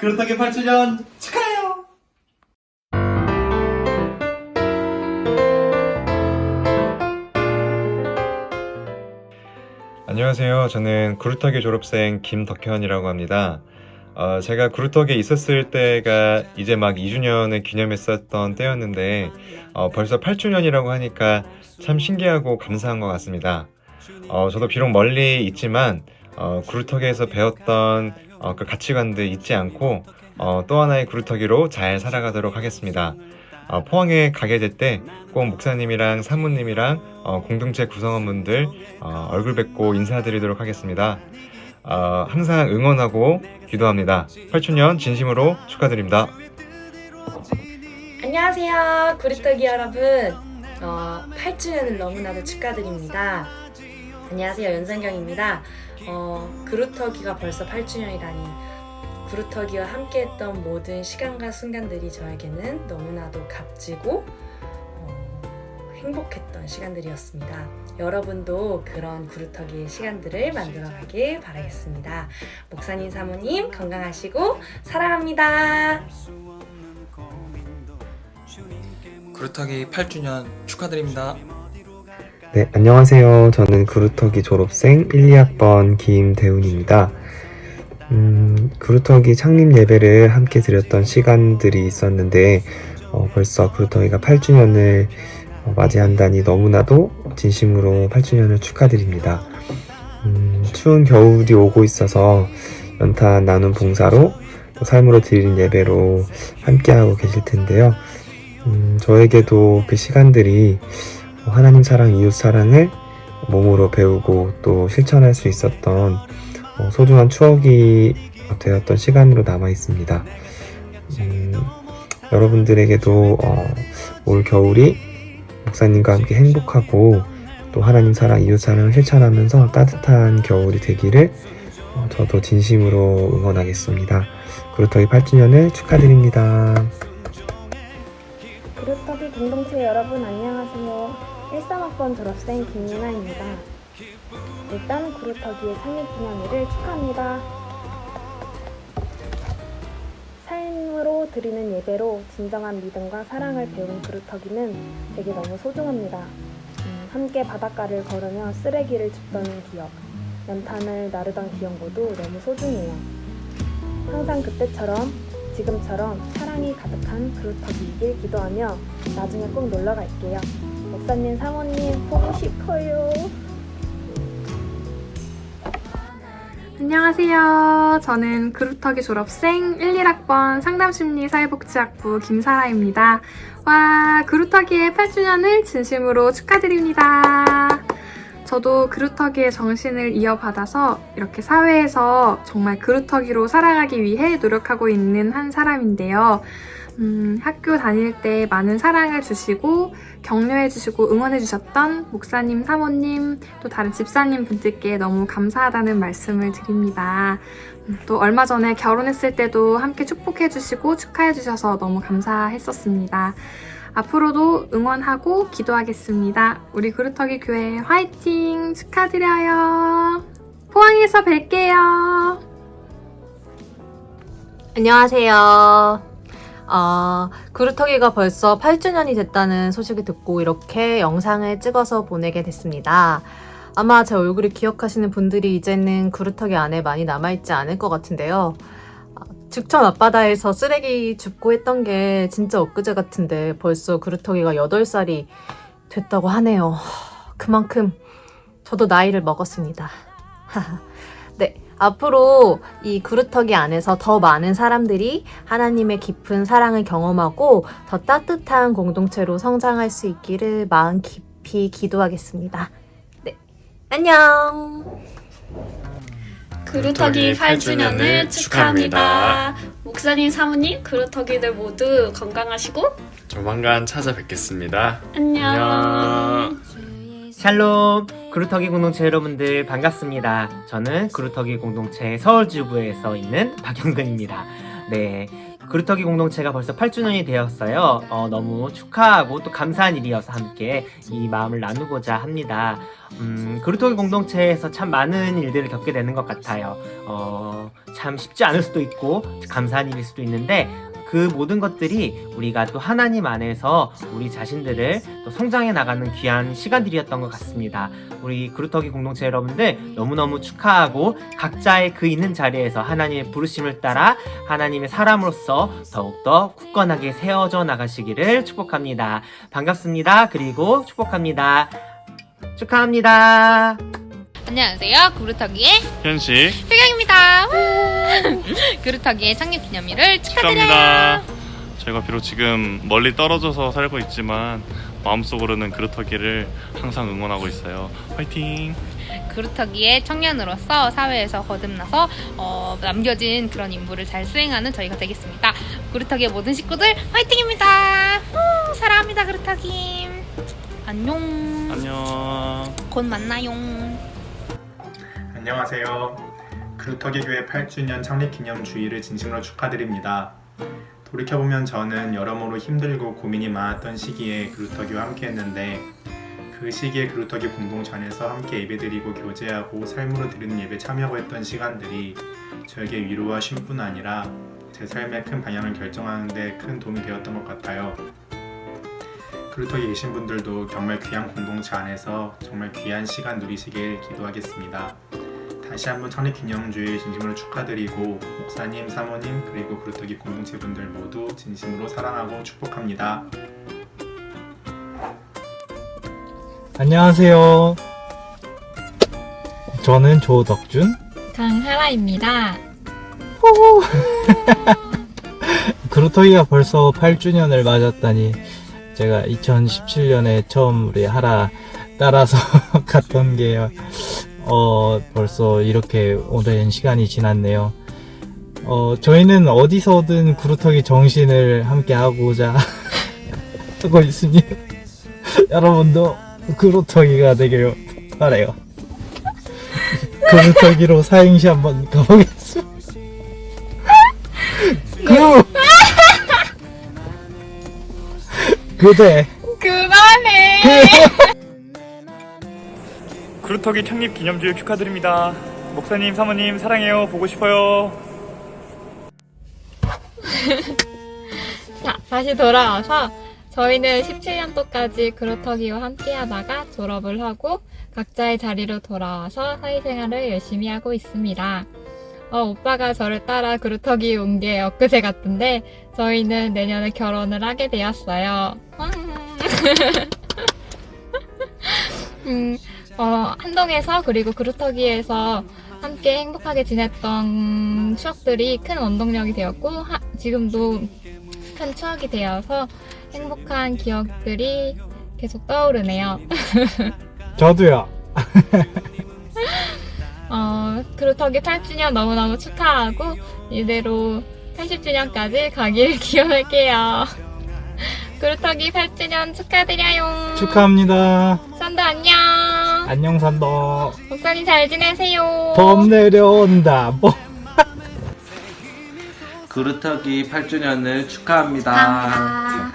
그렇다게 8주년 축하해요! 안녕하세요. 저는 구루터기 졸업생 김덕현이라고 합니다. 어, 제가 구루터기에 있었을 때가 이제 막 2주년을 기념했었던 때였는데 어, 벌써 8주년이라고 하니까 참 신기하고 감사한 것 같습니다. 어, 저도 비록 멀리 있지만 어, 구루터기에서 배웠던 어, 그 가치관들 잊지 않고 어, 또 하나의 구루터기로 잘 살아가도록 하겠습니다. 어, 포항에 가게 될 때 꼭 목사님이랑 사모님이랑 어, 공동체 구성원분들 어, 얼굴 뵙고 인사드리도록 하겠습니다. 어, 항상 응원하고 기도합니다. 8주년 진심으로 축하드립니다. 안녕하세요, 구리떡이 여러분. 어, 8주년을 너무나도 축하드립니다. 안녕하세요, 연상경입니다. 어, 그루터기가 벌써 8주년이라니. 구루터기와 함께했던 모든 시간과 순간들이 저에게는 너무나도 값지고 어, 행복했던 시간들이었습니다. 여러분도 그런 구루터기의 시간들을 만들어 가길 바라겠습니다. 목사님, 사모님 건강하시고 사랑합니다. 그루터기 8주년 축하드립니다. 네, 안녕하세요. 저는 그루터기 졸업생 1, 2학번 김대훈입니다. 음, 그루터기 창립 예배를 함께 드렸던 시간들이 있었는데, 어, 벌써 그루터기가 8주년을 맞이한다니 너무나도 진심으로 8주년을 축하드립니다. 음, 추운 겨울이 오고 있어서 연탄 나눔 봉사로 또 삶으로 드리는 예배로 함께하고 계실 텐데요. 음, 저에게도 그 시간들이 하나님 사랑, 이웃 사랑을 몸으로 배우고 또 실천할 수 있었던 어, 소중한 추억이 되었던 시간으로 남아 있습니다. 음, 여러분들에게도 어, 올 겨울이 목사님과 함께 행복하고 또 하나님 사랑, 이웃 사랑을 실천하면서 따뜻한 겨울이 되기를 어, 저도 진심으로 응원하겠습니다. 그루터기 8주년을 축하드립니다. 그룹터기 공동체 여러분 안녕하세요. 13학번 졸업생 김민아입니다. 일단 그룹터기의 창립기념일을 축하합니다. 삶으로 드리는 예배로 진정한 믿음과 사랑을 배운 그룹터기는 되게 너무 소중합니다. 음, 함께 바닷가를 걸으며 쓰레기를 줍던 기억, 연탄을 나르던 기억 모두 너무 소중해요. 항상 그때처럼 지금처럼 사랑이 가득한 그루터기이길 기도하며 나중에 꼭 놀러 갈게요. 목사님, 사모님 보고 싶어요. 안녕하세요. 저는 그루터기 졸업생 1, 1학번 상담심리사회복지학부 김사라입니다. 와, 그루터기의 8주년을 진심으로 축하드립니다. 저도 그루터기의 정신을 이어받아서 이렇게 사회에서 정말 그루터기로 살아가기 위해 노력하고 있는 한 사람인데요. 음, 학교 다닐 때 많은 사랑을 주시고 격려해 주시고 응원해 주셨던 목사님, 사모님, 또 다른 집사님 분들께 너무 감사하다는 말씀을 드립니다. 음, 또 얼마 전에 결혼했을 때도 함께 축복해 주시고 축하해 주셔서 너무 감사했었습니다. 앞으로도 응원하고 기도하겠습니다. 우리 그루터기 교회 화이팅 축하드려요. 포항에서 뵐게요. 안녕하세요. 어, 그루터기가 벌써 8주년이 됐다는 소식을 듣고 이렇게 영상을 찍어서 보내게 됐습니다. 아마 제 얼굴을 기억하시는 분들이 이제는 그루터기 안에 많이 남아있지 않을 것 같은데요. 아, 죽천 앞바다에서 쓰레기 줍고 했던 게 진짜 엊그제 같은데 벌써 그루터기가 8살이 됐다고 하네요. 그만큼 저도 나이를 먹었습니다. 네. 앞으로 이 그루터기 안에서 더 많은 사람들이 하나님의 깊은 사랑을 경험하고 더 따뜻한 공동체로 성장할 수 있기를 마음 깊이 기도하겠습니다. 네. 안녕! 그루터기 8주년을 축하합니다. 목사님, 사모님, 그루터기들 모두 건강하시고 조만간 찾아뵙겠습니다. 안녕. 샬롬 그루터기 공동체 여러분들 반갑습니다. 저는 그루터기 공동체 서울지부에서 있는 박영근입니다. 네 그루터기 공동체가 벌써 8주년이 되었어요. 어, 너무 축하하고 또 감사한 일이어서 함께 이 마음을 나누고자 합니다. 음, 그루터기 공동체에서 참 많은 일들을 겪게 되는 것 같아요. 어, 참 쉽지 않을 수도 있고 감사한 일일 수도 있는데 그 모든 것들이 우리가 또 하나님 안에서 우리 자신들을 또 성장해 나가는 귀한 시간들이었던 것 같습니다. 우리 그루터기 공동체 여러분들 너무너무 축하하고 각자의 그 있는 자리에서 하나님의 부르심을 따라 하나님의 사람으로서 더욱더 굳건하게 세워져 나가시기를 축복합니다. 반갑습니다. 그리고 축복합니다. 축하합니다. 안녕하세요. 구루터기의 현식 효경입니다. 구루터기의 창립 기념일을 축하드려요. 축하합니다. 저희가 비록 지금 멀리 떨어져서 살고 있지만 마음속으로는 그루터기를 항상 응원하고 있어요. 화이팅! 구루터기의 청년으로서 사회에서 거듭나서 어, 남겨진 그런 임무를 잘 수행하는 저희가 되겠습니다. 구루터기의 모든 식구들 화이팅입니다. 후, 사랑합니다. 구루터기. 안녕. 안녕. 곧 만나요. 안녕하세요. 그루터기 교회 8주년 창립 기념 주일을 진심으로 축하드립니다. 돌이켜보면 저는 여러모로 힘들고 고민이 많았던 시기에 그루터기와 함께했는데 그 시기에 그루터기 공동체 안에서 함께 예배드리고 교제하고 삶으로 드리는 예배 참여하고 했던 시간들이 저에게 위로와 쉼뿐 아니라 제 삶의 큰 방향을 결정하는 데 큰 도움이 되었던 것 같아요. 그루터기 계신 분들도 정말 귀한 공동체 안에서 정말 귀한 시간 누리시길 기도하겠습니다. 다시 한번 창립 기념주일 진심으로 축하드리고 목사님, 사모님 그리고 그루터기 공동체 분들 모두 진심으로 사랑하고 축복합니다. 안녕하세요. 저는 조덕준. 강하라입니다. 그루터기가 벌써 8주년을 맞았다니 제가 2017년에 처음 우리 하라 따라서 갔던 게 어, 벌써 이렇게 오랜 시간이 지났네요. 어, 저희는 어디서든 그루터기 정신을 함께 하고자 하고 있으니 여러분도 그루터기가 되길 바래요. 그루터기로 사행시 한번 가보겠습니다. 그 그대 그만해. 그 루터기 창립 기념주일 축하드립니다. 목사님, 사모님 사랑해요. 보고 싶어요. 자, 다시 돌아와서 저희는 17년도까지 그루터기와 함께 하다가 졸업을 하고 각자의 자리로 돌아와서 사회생활을 열심히 하고 있습니다. 어, 오빠가 저를 따라 그루터기 온 게 엊그제 같은데 저희는 내년에 결혼을 하게 되었어요. 음, 어, 한동에서 그리고 그루터기에서 함께 행복하게 지냈던 추억들이 큰 원동력이 되었고 하- 지금도 큰 추억이 되어서 행복한 기억들이 계속 떠오르네요. 저도요. 어, 그루터기 8주년 너무너무 축하하고 이대로 80주년까지 가길 기원할게요. 그루터기 8주년 축하드려요. 축하합니다. 산도 안녕. 안녕 산도. 목사님 잘 지내세요. 범 내려온다. 뭐. 그루터기 8주년을 축하합니다.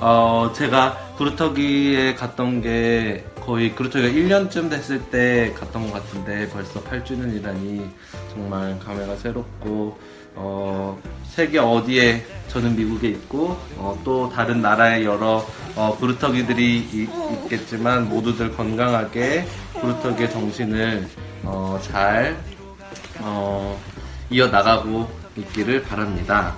어, 제가 그루터기에 갔던 게 거의 그루터기가 1년쯤 됐을 때 갔던 것 같은데 벌써 8주년이라니 정말 감회가 새롭고 어, 세계 어디에 저는 미국에 있고 어, 또 다른 나라의 여러 어, 그루터기들이 이- 있겠지만 모두들 건강하게 그루터기의 정신을 어, 잘 어, 이어나가고 있기를 바랍니다.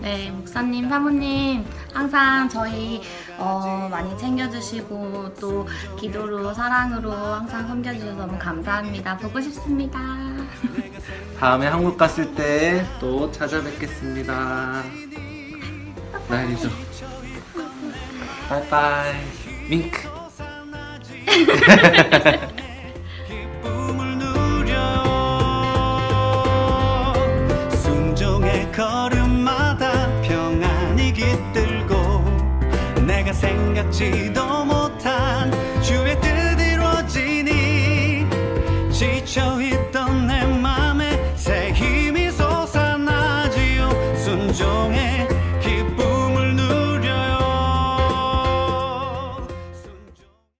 네, 목사님, 사모님, 항상 저희 어, 많이 챙겨주시고 또 기도로 사랑으로 항상 섬겨주셔서 너무 감사합니다. 보고 싶습니다. 다음에 한국 갔을 때 또 찾아뵙겠습니다. 나이죠. 바이바이. 밍크. 생겼지도